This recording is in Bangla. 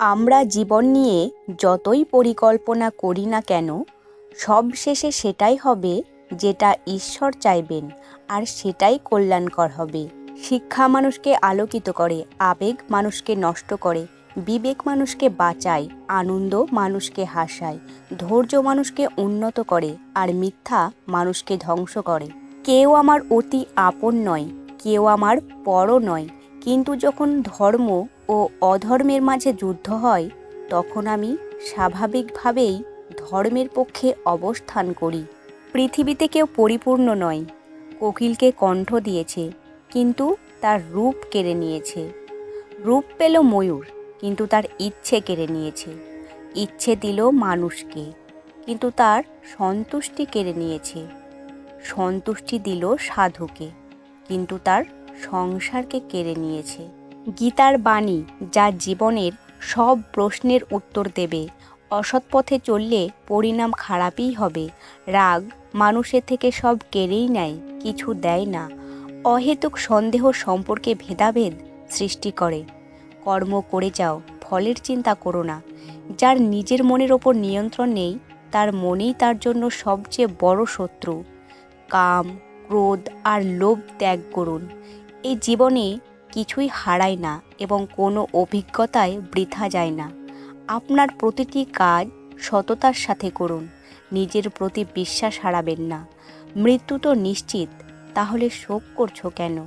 আমরা জীবন নিয়ে যতই পরিকল্পনা করি না কেন, সব শেষে সেটাই হবে যেটা ঈশ্বর চাইবেন আর সেটাই কল্যাণকর হবে। শিক্ষা মানুষকে আলোকিত করে, আবেগ মানুষকে নষ্ট করে, বিবেক মানুষকে বাঁচায়, আনন্দ মানুষকে হাসায়, ধৈর্য মানুষকে উন্নত করে আর মিথ্যা মানুষকে ধ্বংস করে। কেউ আমার অতি আপন নয়, কেউ আমার পরও নয়, কিন্তু যখন ধর্ম ও অধর্মের মাঝে যুদ্ধ হয়, তখন আমি স্বাভাবিকভাবেই ধর্মের পক্ষে অবস্থান করি। পৃথিবীতে কেউ পরিপূর্ণ নয়, কোকিলকে কণ্ঠ দিয়েছে, কিন্তু তার রূপ কেড়ে নিয়েছে। রূপ পেল ময়ূর, কিন্তু তার ইচ্ছে কেড়ে নিয়েছে। ইচ্ছে দিল মানুষকে, কিন্তু তার সন্তুষ্টি কেড়ে নিয়েছে। সন্তুষ্টি দিল সাধুকে, কিন্তু তার সংসারকে কেড়ে নিয়েছে। গীতার বাণী যা জীবনের সব প্রশ্নের উত্তর দেবে। অসৎ পথে চললে পরিণাম খারাপই হবে। রাগ মানুষের থেকে সব কেড়েই নেয়, কিছু দেয় না। অহেতুক সন্দেহ সম্পর্কে ভেদাভেদ সৃষ্টি করে। কর্ম করে যাও, ফলের চিন্তা করো না। যার নিজের মনের ওপর নিয়ন্ত্রণ নেই, তার মনেই তার জন্য সবচেয়ে বড় শত্রু। কাম, ক্রোধ আর লোভ ত্যাগ করুন। এই জীবনে কিছুই হারায় না এবং কোনো অভিজ্ঞতায় বৃথা যায় না। আপনার প্রতিটি কাজ সততার সাথে করুন, নিজের প্রতি বিশ্বাস হারাবেন না। মৃত্যু তো নিশ্চিত, তাহলে শোক করছ কেন?